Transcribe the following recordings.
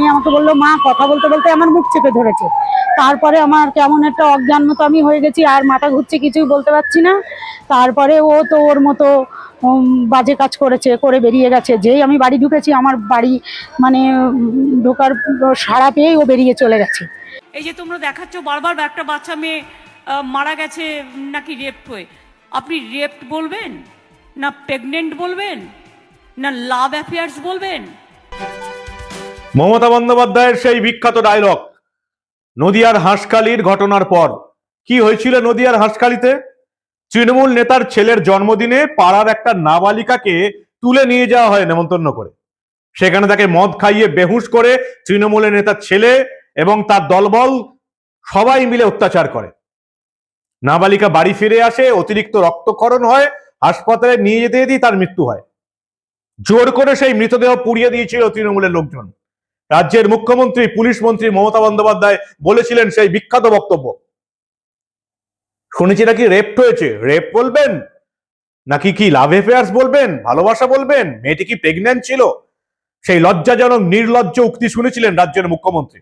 মেয়ে আমাকে বলল, মা, কথা বলতে বলতে আমার মুখ চেপে ধরেছে। তারপরে আমার কেমন একটা অজ্ঞান মতো আমি হয়ে গেছি, আর মাথা ঘুরছে, কিছুই বলতে পারছি না। তারপরে ও তো ওর মতো বাজে কাজ করেছে, করে বেরিয়ে গেছে। যেই আমি বাড়ি ঢুকেছি, আমার বাড়ি মানে ঢোকার সাড়া পেয়েই ও বেরিয়ে চলে গেছে। এই যে তোমরা দেখাচ্ছ, বারবার একটা বাচ্চা মেয়ে মারা গেছে নাকি রেপ হয়ে। আপনি রেপ বলবেন? না প্রেগনেন্ট বলবেন? না লাভ অ্যাফেয়ার্স বলবেন? মমতা বন্দ্যোপাধ্যায়ের সেই বিখ্যাত ডায়লগ নদিয়ার হাঁসখালির ঘটনার পর। কি হয়েছিল নদিয়ার হাঁসখালিতে? তৃণমূল নেতার ছেলের জন্মদিনে পাড়ার একটা নাবালিকাকে তুলে নিয়ে যাওয়া হয় নেমন্তন্ন করে। সেখানে তাকে মদ খাইয়ে বেহুশ করে তৃণমূলের নেতার ছেলে এবং তার দলবল সবাই মিলে অত্যাচার করে। নাবালিকা বাড়ি ফিরে আসে, অতিরিক্ত রক্তক্ষরণ হয়, হাসপাতালে নিয়ে যেতে যেতেই তার মৃত্যু হয়। জোর করে সেই মৃতদেহ পুড়িয়ে দিয়েছিল তৃণমূলের লোকজন। রাজ্যের মুখ্যমন্ত্রী, পুলিশ মন্ত্রী মমতা বন্দ্যোপাধ্যায় বলেছিলেন সেই বিখ্যাত বক্তব্য। শুনেছি নাকি রেপ হয়েছে? রেপ বলবেন? নাকি কি লাভ অ্যাফেয়ার্স বলবেন? ভালোবাসা বলবেন? মেয়েটি কি প্রেগন্যান্ট ছিল? সেই লজ্জাজনক, নির্লজ্জ উক্তি শুনেছিলেন রাজ্যের মুখ্যমন্ত্রী।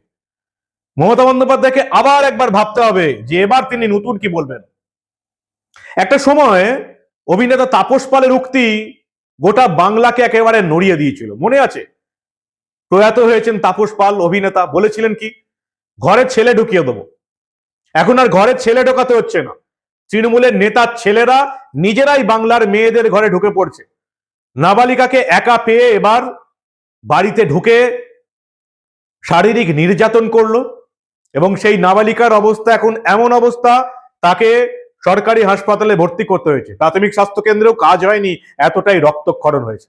মমতা বন্দ্যোপাধ্যায়কে আবার একবার ভাবতে হবে যে এবার তিনি নতুন কি বলবেন। একটা সময় অভিনেতা তাপস পালের উক্তি গোটা বাংলাকে একেবারে নড়িয়ে দিয়েছিল। মনে আছে? প্রয়াত হয়েছেন তাপস পাল, অভিনেতা। বলেছিলেন কি ঘরে ছেলে ঢুকিয়ে দেবো। এখন আর ঘরে ছেলে ঢোকাতে হচ্ছে না। তৃণমূলের নেতার ছেলেরা নিজেরাই বাংলার মেয়েদের ঘরে ঢুকে পড়ছে। নাবালিকাকে একা পেয়ে এবার বাড়িতে ঢুকে শারীরিক নির্যাতন করল এবং সেই নাবালিকার অবস্থা এখন এমন অবস্থা, তাকে সরকারি হাসপাতালে ভর্তি করতে হয়েছে। প্রাথমিক স্বাস্থ্য কেন্দ্রেও কাজ হয়নি, এতটাই রক্তক্ষরণ হয়েছে।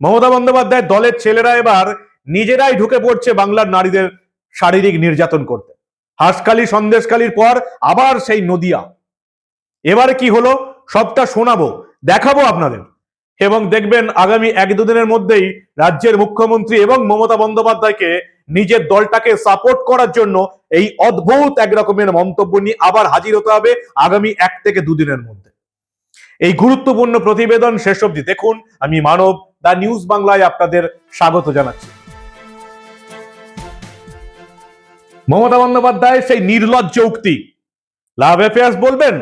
মমতা বন্দ্যোপাধ্যায়ের দলের ছেলেরা এবার নিজেরাই ঢুকে পড়ছে বাংলার নারীদের শারীরিক নির্যাতন করতে। হাঁসখালি, সন্দেশখালির পর আবার সেই নদিয়া। এবার কি হলো? সবটা শোনাবো, দেখাবো আপনাদের। এবং দেখবেন আগামী এক দুদিনের মধ্যেই রাজ্যের মুখ্যমন্ত্রী এবং মমতা বন্দ্যোপাধ্যায়কে নিজের দলটাকে সাপোর্ট করার জন্য এই অদ্ভুত এক রকমের মন্তব্য নিয়ে আবার হাজির হতে হবে আগামী এক থেকে দুদিনের মধ্যে। এই গুরুত্বপূর্ণ প্রতিবেদন শেষ অবধি দেখুন। আমি মানব দা নিউজ বাংলায় আপনাদের স্বাগত জানাচ্ছি। মমতা বন্দ্যোপাধ্যায় সেই নির্লজ্জ উক্তি। লাভ অ্যাফেয়ার্স বলবেন?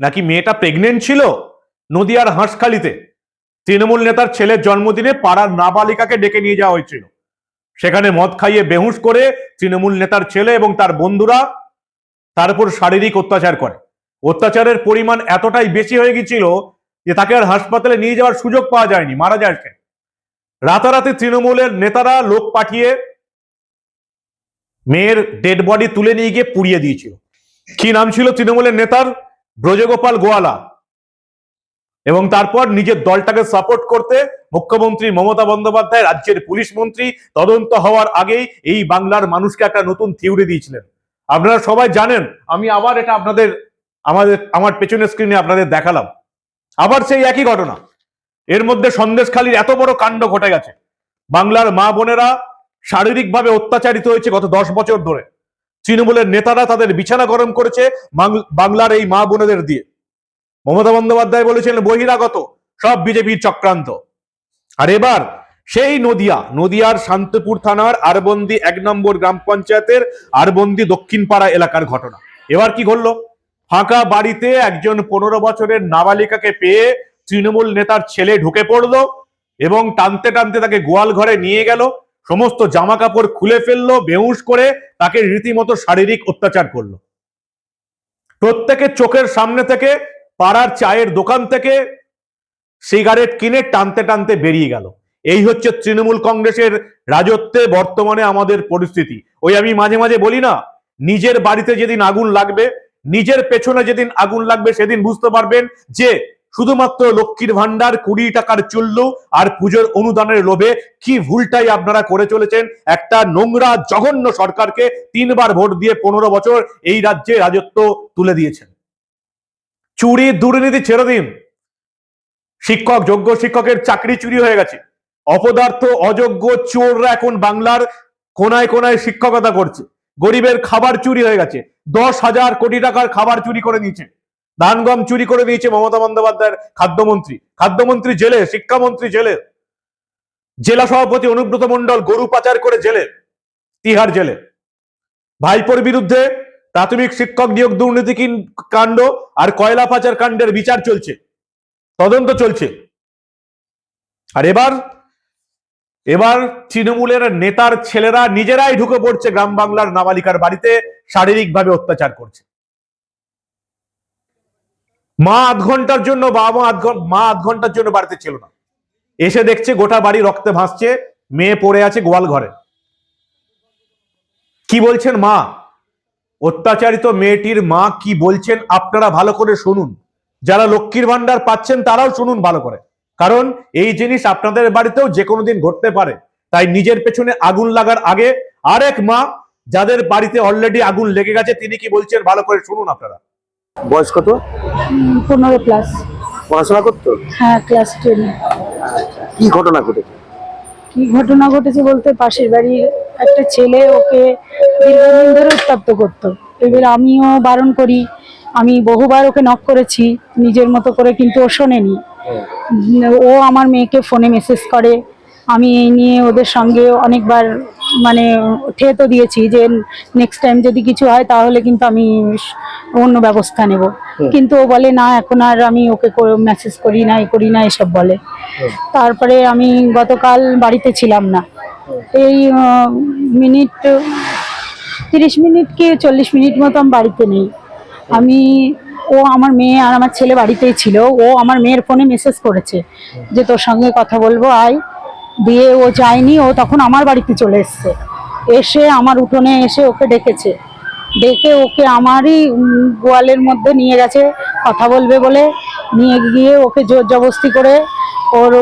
নাকি মেয়েটা প্রেগনেন্ট ছিল নদিয়ার হাঁসখালিতে? তৃণমূল নেতার ছেলের জন্মদিনে পাড়ার নাবালিকাকে ডেকে নিয়ে যাওয়া হয়েছিল। সেখানে মদ খাইয়ে বেহুশ করে তৃণমূল নেতার ছেলে এবং তার বন্ধুরা তার উপর শারীরিক অত্যাচার করে। অত্যাচারের পরিমাণ এতটাই বেশি হয়ে গেছিল যে তাকে আর হাসপাতালে নিয়ে যাওয়ার সুযোগ পাওয়া যায়নি, মারা যায় রাতারাতি তৃণমূলের নেতারা লোক পাঠিয়ে মেয়ের ডেড বডি তুলে নিয়ে গিয়ে পুড়িয়ে দিয়েছিল। কি নাম ছিল তৃণমূলের নেতার? ব্রজগোপাল গোয়ালা। এবং তারপর নিজের দলটাকে সাপোর্ট করতে মুখ্যমন্ত্রী মমতা বন্দ্যোপাধ্যায়, রাজ্যের পুলিশ মন্ত্রী তদন্ত হওয়ার আগেই এই বাংলার মানুষকে একটা নতুন থিওরি দিয়েছিলেন। আপনারা সবাই জানেন, আমি আবার এটা আপনাদের, আমাদের, আমার পেছনের স্ক্রিনে আপনাদের দেখালাম। আবার সেই একই ঘটনা। এর মধ্যে সন্দেশখালীর এত বড় কাণ্ড ঘটে গেছে। বাংলার মা বোনেরা শারীরিকভাবে অত্যাচারিত হয়েছে গত দশ বছর ধরে। তৃণমূলের নেতারা তাদের বিছানা গরম করেছে বাংলার এই মা বোনেদের দিয়ে। মমতা বন্দ্যোপাধ্যায় বলেছিলেন, বহিরাগত, সব বিজেপির চক্রান্ত। আর এবার সেই নদিয়া, নদিয়ার শান্তপুর থানার আরবন্দি এক নম্বর গ্রাম পঞ্চায়েতের আরবন্দি দক্ষিণ পাড়া এলাকার ঘটনা। এবার কি ঘটলো? ফাঁকা বাড়িতে একজন পনেরো বছরের নাবালিকাকে পেয়ে তৃণমূল নেতার ছেলে ঢুকে পড়ল এবং টানতে টানতে তাকে গোয়াল ঘরে নিয়ে গেল। সমস্ত জামা কাপড় খুলে ফেলল, বেহুশ করে তাকে রীতিমতো শারীরিক অত্যাচার করল। প্রত্যেকের চোখের সামনে থেকে, পাড়ার চায়ের দোকান থেকে সিগারেট কিনে টানতে টানতে বেরিয়ে গেল। এই হচ্ছে তৃণমূল কংগ্রেসের রাজত্বে বর্তমানে আমাদের পরিস্থিতি। ওই আমি মাঝে মাঝে বলি না, নিজের বাড়িতে যেদিন আগুন লাগবে, নিজের পেছনে যেদিন আগুন লাগবে সেদিন বুঝতে পারবেন যে শুধুমাত্র লক্ষ্মীর ভান্ডার কুড়ি টাকার চুল্লু আর পুজোর অনুদানের লোভে কি ভুলটাই আপনারা করে চলেছেন? একটা নোংরা, জঘন্য সরকারকে তিনবার ভোট দিয়ে পনেরো বছর এই রাজ্যে রাজত্ব তুলে দিয়েছেন। চুরি, দুর্নীতি ছেড়ে দিন। শিক্ষক, যোগ্য শিক্ষকের চাকরি চুরি হয়ে গেছে। অপদার্থ, অযোগ্য চোররা এখন বাংলার কোনায় কোনায় শিক্ষকতা করছে। গরিবের খাবার চুরি হয়ে গেছে। দশ হাজার কোটি টাকার খাবার চুরি করে নিয়েছে। ধান, গম চুরি করে দিয়েছে মমতা বন্দ্যোপাধ্যায়ের খাদ্যমন্ত্রী। খাদ্যমন্ত্রী জেলে, শিক্ষামন্ত্রী জেলে। জেলা সভাপতি অনুব্রত মন্ডল গরু পাচার করে জেলে, তিহার জেলে। ভাইপোর বিরুদ্ধে প্রাথমিক শিক্ষক নিয়োগ দুর্নীতি কাণ্ড আর কয়লা পাচার কাণ্ডের বিচার চলছে। তদন্ত চলছে। আর এবার এবার তৃণমূলের নেতার ছেলেরা নিজেরাই ঢুকে পড়ছে গ্রাম বাংলার নাবালিকার বাড়িতে, শারীরিকভাবে অত্যাচার করছে। মা আধ ঘণ্টার জন্য বাবা মা আধ মা আধ ঘণ্টার জন্য বাড়িতে ছিল না। এসে দেখছে গোটা বাড়ি রক্তে ভাসছে, মেয়ে পড়ে আছে গোয়াল ঘরে। কি বলছেন মা? অত্যাচারিত মেয়েটির মা কি বলছেন আপনারা ভালো করে শুনুন। যারা লক্ষ্মীর ভান্ডার পাচ্ছেন তারাও শুনুন ভালো করে। কারণ এই জিনিস আপনাদের বাড়িতেও যে কোনো দিন ঘটতে পারে। তাই নিজের পেছনে আগুন লাগার আগে আরেক মা, যাদের বাড়িতে অলরেডি আগুন লেগে গেছে, তিনি কি বলছেন ভালো করে শুনুন আপনারা। বয়স কত? পনেরো প্লাস পড়াশোনা করতো? হ্যাঁ ক্লাস টেনে কি ঘটনা ঘটেছে? কি ঘটনা ঘটেছে বলতে পাশের বাড়ির একটা ছেলে ওকে দীর্ঘদিন ধরে উত্তপ্ত করতো। এবার আমিও বারণ করি আমি বহুবার ওকে নক করেছি নিজের মতো করে কিন্তু ও শোনেনি। ও আমার মেয়েকে ফোনে মেসেজ করে। আমি এই নিয়ে ওদের সঙ্গে অনেকবার মানে ঠেতো দিয়েছি যে নেক্সট টাইম যদি কিছু হয় তাহলে কিন্তু আমি অন্য ব্যবস্থা নেব। কিন্তু ও বলে না এখন আর আমি ওকে মেসেজ করি না এ করি না এসব বলে। তারপরে আমি গতকাল বাড়িতে ছিলাম না। এই মিনিট তিরিশ মিনিট কি চল্লিশ মিনিট মতো আমি বাড়িতে নেই। আমি ও আমার মেয়ে আর আমার ছেলে বাড়িতেই ছিল। ও আমার মেয়ের ফোনে মেসেজ করেছে যে তোর সঙ্গে কথা বলব আয়। দিয়ে ও যায়নি, ও তখন আমার বাড়িতে চলে এসছে। এসে আমার উঠোনে এসে ওকে ডেকেছে। ডেকে ওকে আমারই গোয়ালের মধ্যে নিয়ে গেছে, কথা বলবে বলে। নিয়ে গিয়ে ওকে জোর জবস্তি করে ওর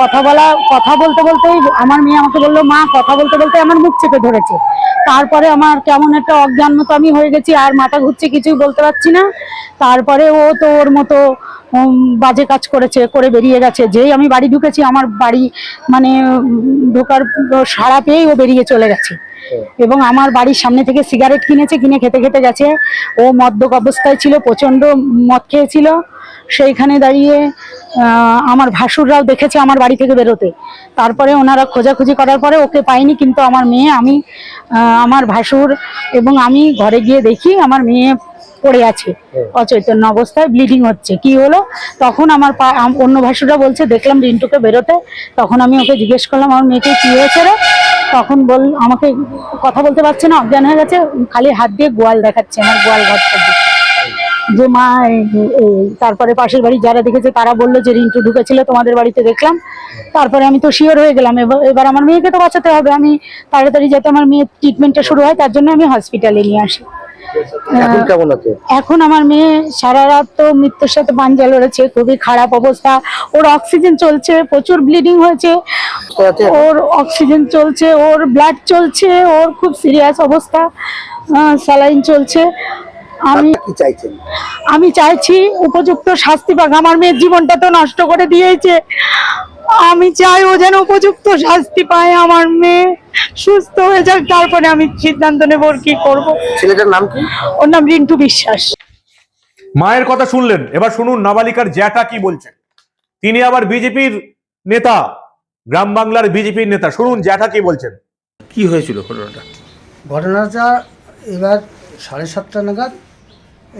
কথা বলা, কথা বলতে বলতেই আমার মেয়ে আমাকে বলল, মা, কথা বলতে বলতে আমার মুখ চেপে ধরেছে। তারপরে আমার কেমন একটা অজ্ঞান মতো আমি হয়ে গেছি, আর মাথা ঘুরছে, কিছুই বলতে পারছি না। তারপরে ও তো ওর মতো বাজে কাজ করেছে করে বেরিয়ে গেছে। যেই আমি বাড়ি ঢুকেছি আমার বাড়ি মানে ঢোকার সাড়া পেয়েই ও বেরিয়ে চলে গেছে। এবং আমার বাড়ির সামনে থেকে সিগারেট কিনেছে কিনে খেতে খেতে গেছে। ও মদ্যপ অবস্থায় ছিল প্রচণ্ড মদ খেয়েছিল। সেইখানে দাঁড়িয়ে আমার ভাসুররাও দেখেছে আমার বাড়ি থেকে বেরোতে। তারপরে ওনারা খোঁজাখুঁজি করার পরে ওকে পাইনি কিন্তু আমার মেয়ে আমি আমার ভাসুর এবং আমি ঘরে গিয়ে দেখি আমার মেয়ে পড়ে আছে। অচৈতন্য অবস্থায় ব্লিডিং হচ্ছে। কি হলো? তখন আমার পা- অন্য ভাসুররা বলছে দেখলাম রিন্টুকে বেরোতে। তখন আমি ওকে জিজ্ঞেস করলাম আমার মেয়েকে কি হয়েছে রে? তখন বল আমাকে কথা বলতে পারছে না অজ্ঞান হয়ে গেছে। খালি হাত দিয়ে গোয়াল দেখাচ্ছে আমার গোয়াল ঘরটা। যে মা তারপরে পাশের বাড়ি যারা দেখেছে তারা বলল যে রিন্টু ঢুকেছিল তোমাদের বাড়িতে দেখলাম। তারপরে আমি তো শিওর হয়ে গেলাম। এবার- এবার আমার মেয়েকে তো বাঁচাতে হবে। আমি তাড়াতাড়ি যাতে আমার মেয়ের ট্রিটমেন্টটা শুরু হয় তার জন্য আমি হসপিটালে নিয়ে আসি। এখন কেমন আছে? এখন আমার মেয়ে সারা রাত তো মৃত্যুর সাথে পাঞ্জা লড়েছে খুবই খারাপ অবস্থা। ওর অক্সিজেন চলছে প্রচুর ব্লিডিং হয়েছে। ওর অক্সিজেন চলছে ওর ব্লাড চলছে ওর খুব সিরিয়াস অবস্থা। স্যালাইন চলছে। আমি চাইছেন? আমি চাইছি উপযুক্ত শাস্তি পাক। আমার মেয়ের জীবনটা তো নষ্ট করে দিয়েছে। আমি চাই ও যেন উপযুক্ত শাস্তি পায় আমার মেয়ে। সুস্থ হয়ে যাক তারপরে আমি সিদ্ধান্ত নেব ওর কি করব। ছেলেটার নাম কি? ওর নাম রিন্টু বিশ্বাস। মায়ের কথা শুনলেন। এবার শুনুন নাবালিকার জ্যাঠা কি বলছেন। তিনি আবার বিজেপির নেতা গ্রাম বাংলার বিজেপির নেতা। শুনুন জ্যাঠা কি বলছেন। কি হয়েছিল ঘটনাটা? ঘটনাটা এবার সাড়ে সাতটা নাগাদ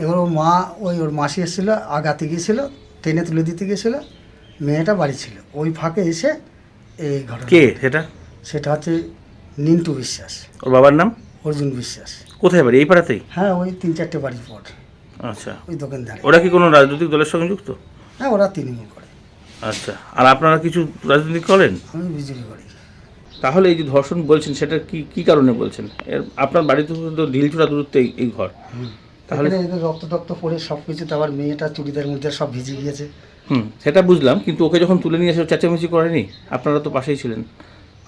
এবার ওর মা ওই ওর মাসি এসেছিল আগাতে গিয়েছিল ট্রেনে তুলে দিতে গিয়েছিল। মেয়েটা বাড়ি ছিল। ওই ফাঁকে এসে এই ঘটনা কে সেটা? সেটা হচ্ছে নিন্টু বিশ্বাস। ওর বাবার নাম? অর্জুন বিশ্বাস। কোথায় বাড়ি? এই পাড়াতেই? হ্যাঁ ওই তিন চারটে বাড়ির পর। আচ্ছা। ওই দোকানদার। ওরা কি কোনো রাজনৈতিক দলের সঙ্গে যুক্ত? হ্যাঁ ওরা তৃণমূল করে। আচ্ছা। আর আপনারা কিছু রাজনীতি করেন? আমি বিজেপি করি। তাহলে এই যে ধর্ষণ বলছেন সেটা কি কি কারণে বলছেন? এর আপনার বাড়িতে তো ঢিলচূড়া দূরত্বে এই- এই ঘর। তাহলে তাহলে এদের রক্ত টক্ত পড়ে সব কিছু তো আবার মেয়েটা চুড়িদার মধ্যে সব ভিজে গিয়েছে। হুম। সেটা বুঝলাম কিন্তু ওকে যখন তুলে নিয়ে এসে ও চেঁচামেচি করেনি আপনারা তো পাশেই ছিলেন।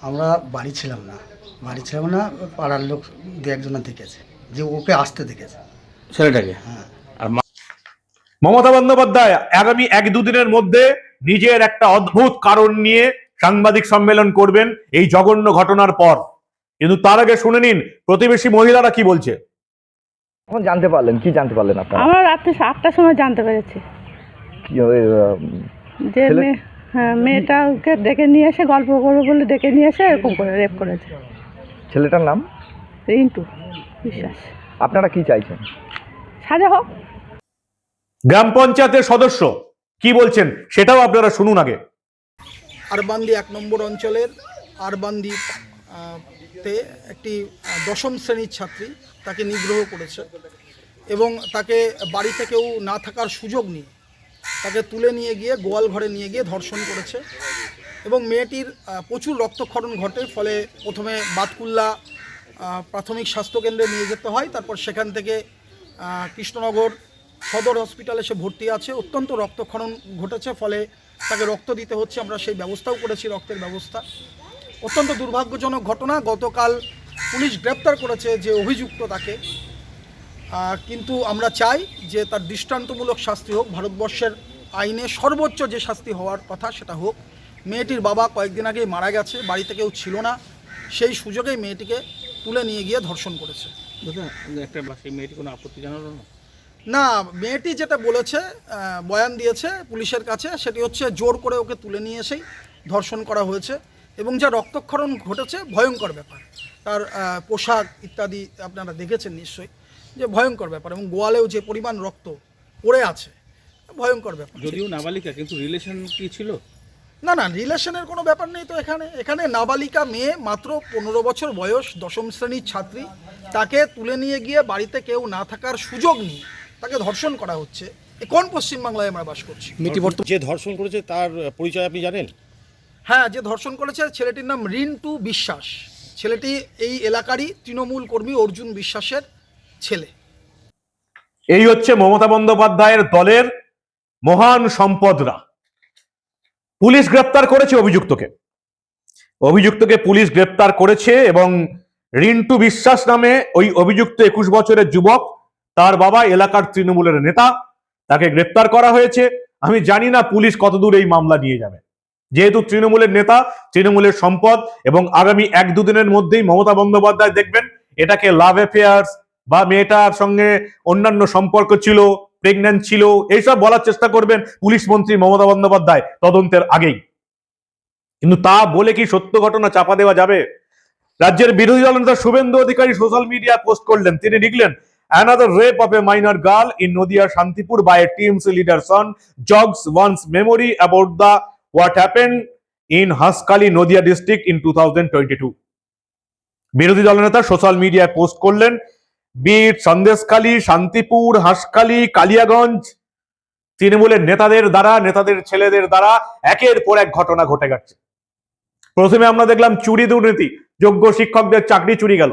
আমরা বাড়ি ছিলাম না। বাড়ি ছিলাম না পাড়ার লোক দু একজনা দেখেছে যে ওকে আসতে দেখেছে। ছেলেটাকে? হ্যাঁ। আর মমতা বন্দ্যোপাধ্যায় আগামী এক দুদিনের মধ্যে নিজের একটা অদ্ভুত কারণ নিয়ে সাংবাদিক সম্মেলন করবেন এই জঘন্য ঘটনার পর। কিন্তু তার আগে শুনে নিন প্রতিবেশী মহিলারা কি বলছে? এখন জানতে পারলেন কি জানতে পারলেন আপনারা? আমরা রাত্রি আটটার সময় জানতে পেরেছি। যে ছেলে- মেয়ে হ্যাঁ মেয়েটাকে ডেকে নিয়ে এসে গল্প করবে বলে ডেকে নিয়ে এসে এরকম করে রেপ করেছে। ছেলেটার নাম? রিন্টু বিশ্বাস। আপনারা কি চাইছেন? সাজা হোক। গ্রাম পঞ্চায়েতের সদস্য কি বলছেন সেটাও আপনারা শুনুন আগে। আরবান্দি এক নম্বর অঞ্চলের আরবান্দি তে একটি দশম শ্রেণির ছাত্রী তাকে নিগ্রহ করেছে এবং তাকে বাড়ি থেকেও না থাকার সুযোগ নিয়ে তাকে তুলে নিয়ে গিয়ে, গোয়াল ঘরে নিয়ে গিয়ে ধর্ষণ করেছে। এবং মেয়েটির প্রচুর রক্তক্ষরণ ঘটে, ফলে প্রথমে বাতকুল্লা প্রাথমিক স্বাস্থ্যকেন্দ্রে নিয়ে যেতে হয়। তারপর সেখান থেকে কৃষ্ণনগর সদর হসপিটালে সে ভর্তি আছে। অত্যন্ত রক্তক্ষরণ ঘটেছে, ফলে তাকে রক্ত দিতে হচ্ছে। আমরা সেই ব্যবস্থাও করেছি, রক্তের ব্যবস্থা। অত্যন্ত দুর্ভাগ্যজনক ঘটনা। গতকাল পুলিশ গ্রেপ্তার করেছে যে অভিযুক্ত তাকে। কিন্তু আমরা চাই যে তার দৃষ্টান্তমূলক শাস্তি হোক ভারতবর্ষের আইনে সর্বোচ্চ যে শাস্তি হওয়ার কথা সেটা হোক। মেয়েটির বাবা কয়েকদিন আগেই মারা গেছে বাড়িতে কেউ ছিল না। সেই সুযোগেই মেয়েটিকে তুলে নিয়ে গিয়ে ধর্ষণ করেছে। একটা মেয়েটি কোনো আপত্তি জানালো না? না মেয়েটি যেটা বলেছে বয়ান দিয়েছে পুলিশের কাছে সেটি হচ্ছে জোর করে ওকে তুলে নিয়ে এসেই ধর্ষণ করা হয়েছে। এবং যা রক্তক্ষরণ ঘটেছে ভয়ঙ্কর ব্যাপার। তার পোশাক ইত্যাদি আপনারা দেখেছেন নিশ্চয়ই। যে ভয়ঙ্কর ব্যাপার এবং গোয়ালেও যে পরিমাণ রক্ত পড়ে আছে ভয়ঙ্কর ব্যাপার। যদিও নাবালিকা কিন্তু রিলেশন কি ছিল? না না রিলেশনের কোনো ব্যাপার নেই তো এখানে। এখানে নাবালিকা মেয়ে মাত্র পনেরো বছর বয়স দশম শ্রেণির ছাত্রী। তাকে তুলে নিয়ে গিয়ে বাড়িতে কেউ না থাকার সুযোগ নিয়ে তাকে ধর্ষণ করা হচ্ছে। এ কোন পশ্চিমবাংলায় আমরা বাস করছি? যে ধর্ষণ করেছে তার পরিচয় আপনি জানেন? হ্যাঁ যে ধর্ষণ করেছে ছেলেটির নাম রিন্টু বিশ্বাস। ছেলেটি এই এলাকারই তৃণমূল কর্মী অর্জুন বিশ্বাসের। ছেলে। এই হচ্ছে মমতা বন্দ্যোপাধ্যায়ের দলের মহান সম্পদরা। পুলিশ গ্রেপ্তার করেছে অভিযুক্তকে। অভিযুক্তকে পুলিশ গ্রেপ্তার করেছে এবং রিন্টু বিশ্বাস নামে ওই অভিযুক্ত একুশ বছরের যুবক, তার বাবা এলাকার তৃণমূলের নেতা, তাকে গ্রেপ্তার করা হয়েছে। আমি জানি না পুলিশ কতদূর এই মামলা নিয়ে যাবে। যেহেতু তৃণমূলের নেতা, তৃণমূলের সম্পদ এবং আগামী এক দুদিনের মধ্যেই মমতা বন্দ্যোপাধ্যায় দেখবেন, এটাকে লাভ অ্যাফেয়ার্স বা মেয়েটার সঙ্গে অন্যান্য সম্পর্ক ছিল প্রেগন্যান্ট ছিল, এইসব বলার চেষ্টা করবেন পুলিশ মন্ত্রী মমতা বন্দ্যোপাধ্যায় তদন্তের আগেই। কিন্তু তা বলে কি সত্য ঘটনা চাপা দেওয়া যাবে? রাজ্যের বিরোধী দল নেতা Suvendu Adhikari social media post করলেন। তিনি লিখলেন another rape of a minor girl in Nadia Shantipur by a TMC's leader son jogs ones memory about the what happen in Hanskhali Nadia district in to বিরোধী দলনেতা social মিডিয়ায় post করলেন বিট সন্দেশখালী, শান্তিপুর, হাঁসখালী, কালিয়াগঞ্জ, তৃণমূলের নেতাদের দ্বারা, নেতাদের ছেলেদের দ্বারা একের পর এক ঘটনা ঘটে গেছে। প্রথমে আমরা দেখলাম চুরি দুর্নীতি, যোগ্য শিক্ষকদের চাকরি চুরি গেল,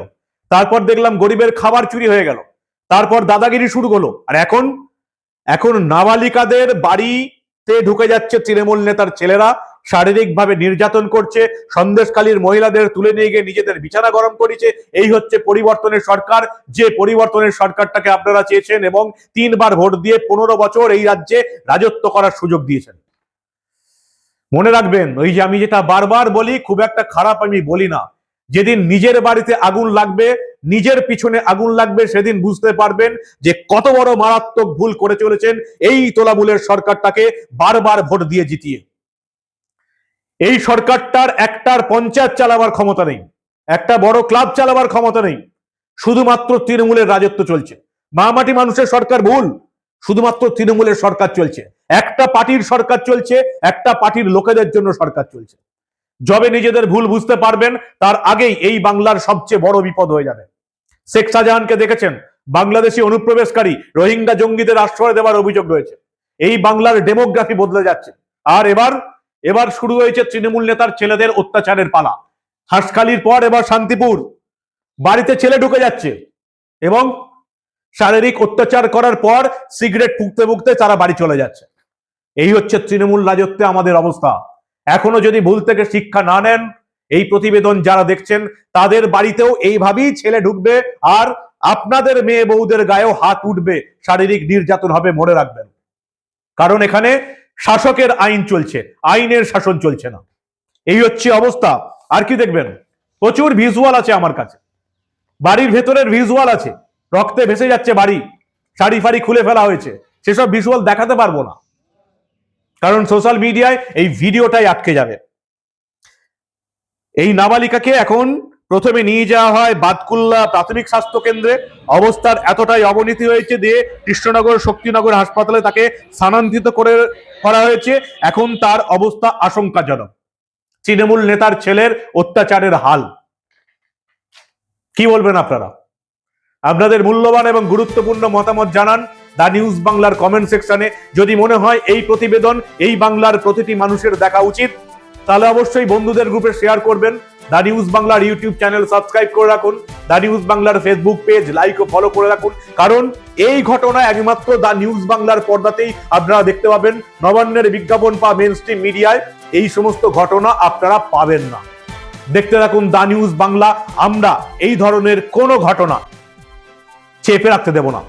তারপর দেখলাম গরিবের খাবার চুরি হয়ে গেল, তারপর দাদাগিরি শুরু হলো, আর এখন? এখন নাবালিকাদের বাড়িতে ঢুকে যাচ্ছে তৃণমূল নেতার ছেলেরা শারীরিকভাবে নির্যাতন করছে সন্দেশকালীর মহিলাদের তুলে নিয়ে গিয়ে নিজেদের বিছানা গরম করেছে। এই হচ্ছে পরিবর্তনের সরকার। যে পরিবর্তনের সরকারটাকে আপনারা চেয়েছেন এবং তিনবার ভোট দিয়ে পনেরো বছর এই রাজ্যে রাজত্ব করার সুযোগ দিয়েছেন। মনে রাখবেন, ওই যে আমি যেটা বারবার বলি, খুব একটা খারাপ আমি বলি না। যেদিন নিজের বাড়িতে আগুন লাগবে, নিজের পিছনে আগুন লাগবে, সেদিন বুঝতে পারবেন যে কত বড় মারাত্মক ভুল করে চলেছেন। এই তোলামূলের সরকারটাকে বারবার ভোট দিয়ে জিতিয়ে। এই সরকারটার একটার পঞ্চায়েত চালাবার ক্ষমতা নেই, একটা বড় ক্লাব চালাবার ক্ষমতা নেই, শুধুমাত্র তৃণমূলের রাজত্ব চলছে। মামাটি মানুষের সরকার ভুল, শুধুমাত্র তৃণমূলের সরকার চলছে। একটা পার্টির সরকার চলছে, একটা পার্টির লোকেদের জন্য সরকার চলছে। যবে নিজেদের ভুল বুঝতে পারবেন, তার আগেই এই বাংলার সবচেয়ে বড় বিপদ হয়ে যাবে। শেখ শাহজাহানকে দেখেছেন? বাংলাদেশি অনুপ্রবেশকারী রোহিঙ্গা জঙ্গিদের আশ্রয় দেওয়ার অভিযোগ রয়েছে। এই বাংলার ডেমোগ্রাফি বদলে যাচ্ছে। আর এবার এবার শুরু হয়েছে তৃণমূল নেতার ছেলেদের অত্যাচারের পালা। হাঁসখালির পর এবার শান্তিপুর। বাড়িতে ছেলে ঢুকে যাচ্ছে এবং শারীরিক অত্যাচার করার পর সিগারেট ফুকতে ফুকতে তারা বাড়ি চলে যাচ্ছে। এই হচ্ছে তৃণমূল রাজত্বে আমাদের অবস্থা। এখনও যদি ভুল থেকে শিক্ষা না নেন, এই প্রতিবেদন যারা দেখছেন, তাদের বাড়িতেও এইভাবেই ছেলে ঢুকবে আর আপনাদের মেয়ে বউদের গায়েও হাত উঠবে। শারীরিক নির্যাতন হবে, মনে রাখবেন। কারণ এখানে শাসকের আইন চলছে, আইনের শাসন চলছে না। এই হচ্ছে অবস্থা। আর কি দেখবেন? প্রচুর ভিজুয়াল আছে আমার কাছে। বাড়ির ভেতরের ভিজুয়াল আছে। রক্তে ভেসে যাচ্ছে বাড়ি। শাড়ি ফাড়ি খুলে ফেলা হয়েছে। সেসব ভিজুয়াল দেখাতে পারব না। কারণ সোশ্যাল মিডিয়ায় এই ভিডিওটাই আটকে যাবে। এই নাবালিকাকে এখন প্রথমে নিয়ে যাওয়া হয় বাদকুল্লা প্রাথমিক স্বাস্থ্য কেন্দ্রে। অবস্থার এতটাই অবনতি হয়েছে দিয়ে কৃষ্ণনগর শক্তিনগর হাসপাতালে তাকে স্থানান্তরিত করে করা হয়েছে। এখন তার অবস্থা আশঙ্কাজনক। তৃণমূল নেতার ছেলের অত্যাচারের হাল। কি বলবেন আপনারা? আপনাদের মূল্যবান এবং গুরুত্বপূর্ণ মতামত জানান দা নিউজ বাংলার কমেন্ট সেকশনে। যদি মনে হয় এই প্রতিবেদন, এই বাংলার প্রতিটি মানুষের দেখা উচিত, তাহলে অবশ্যই বন্ধুদের গ্রুপে শেয়ার করবেন। দা নিউজ বাংলার ইউটিউব চ্যানেল সাবস্ক্রাইব করে রাখুন। দা নিউজ বাংলার ফেসবুক পেজ লাইক ও ফলো করে রাখুন। কারণ এই ঘটনা একমাত্র দা নিউজ বাংলার পর্দাতেই আপনারা দেখতে পাবেন নবান্নের বিজ্ঞাপন বা মেন স্ট্রিম মিডিয়ায় এই সমস্ত ঘটনা আপনারা পাবেন না। দেখতে রাখুন দা নিউজ বাংলা। আমরা এই ধরনের কোনো ঘটনা চেপে রাখতে দেব না।